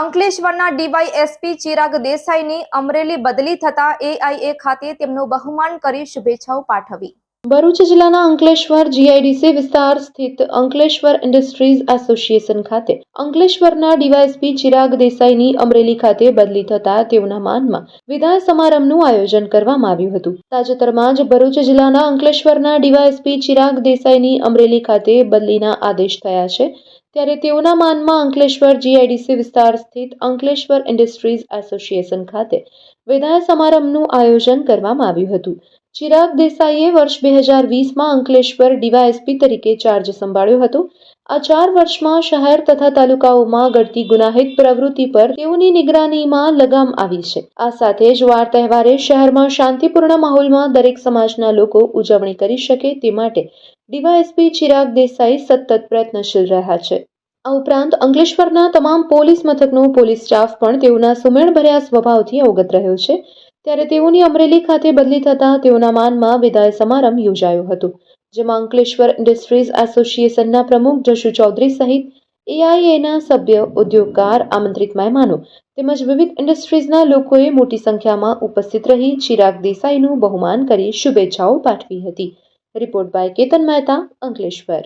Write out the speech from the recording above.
અંકલેશ્વરના ડીવાયએસપી ચિરાગ દેસાઈની અમરેલી બદલી થતા એઆઈએ ખાતે તેમનું બહુમાન કરી શુભેચ્છાઓ પાઠવી. ભરૂચ જિલ્લાના અંકલેશ્વર જીઆઈડીસી વિસ્તાર સ્થિત અંકલેશ્વર ઇન્ડસ્ટ્રીઝ એસોસિએશન ખાતે અંકલેશ્વરના ડીવાયએસપી ચિરાગ દેસાઈની અમરેલી ખાતે બદલી થતા તેઓના માનમાં વિદાય સમારંભનું આયોજન કરવામાં આવ્યું હતું. તાજેતરમાં જ ભરૂચ જિલ્લાના અંકલેશ્વરના ડીવાયએસપી ચિરાગ દેસાઈની અમરેલી ખાતે બદલીના આદેશ થયા છે. ત્યારે તેઓના માનમાં અંકલેશ્વર જીઆઈડીસી વિસ્તાર સ્થિત અંકલેશ્વર ઇન્ડસ્ટ્રીઝ એસોસિએશન ખાતે વિદાય સમારંભનું આયોજન કરવામાં આવ્યું હતું. ચિરાગ દેસાઈએ વર્ષ બે હજાર વીસમાં અંકલેશ્વર ડીવાયએસપી તરીકે ચાર્જ સંભાળ્યો હતો. આ ચાર વર્ષમાં શહેર તથા તાલુકાઓમાં ઘટતી ગુનાહિત પ્રવૃત્તિ પર તેઓની નિગરાનીમાં લગામ આવી છે. આ સાથે જ વાર તહેવારે શહેરમાં શાંતિપૂર્ણ માહોલમાં દરેક સમાજના લોકો ઉજવણી કરી શકે તે માટે ડીવાયએસપી ચિરાગ દેસાઈ સતત પ્રયત્નશીલ રહ્યા છે. આ ઉપરાંત અંકલેશ્વરના તમામ પોલીસ મથકનો પોલીસ સ્ટાફ પણ તેઓના સુમેળભર્યા સ્વભાવથી અવગત રહ્યો છે. ત્યારે તેઓની અમરેલી ખાતે બદલી થતાં તેઓના માનમાં વિદાય સમારંભ યોજાયો હતો, જેમાં અંકલેશ્વર ઇન્ડસ્ટ્રીઝ એસોસિએશનના પ્રમુખ જશુ ચૌધરી સહિત એઆઈએના સભ્ય, ઉદ્યોગકાર, આમંત્રિત મહેમાનો તેમજ વિવિધ ઇન્ડસ્ટ્રીઝના લોકોએ મોટી સંખ્યામાં ઉપસ્થિત રહી ચિરાગ દેસાઈનું બહુમાન કરી શુભેચ્છાઓ પાઠવી હતી. Report by Ketan Mehta Ankleshwar.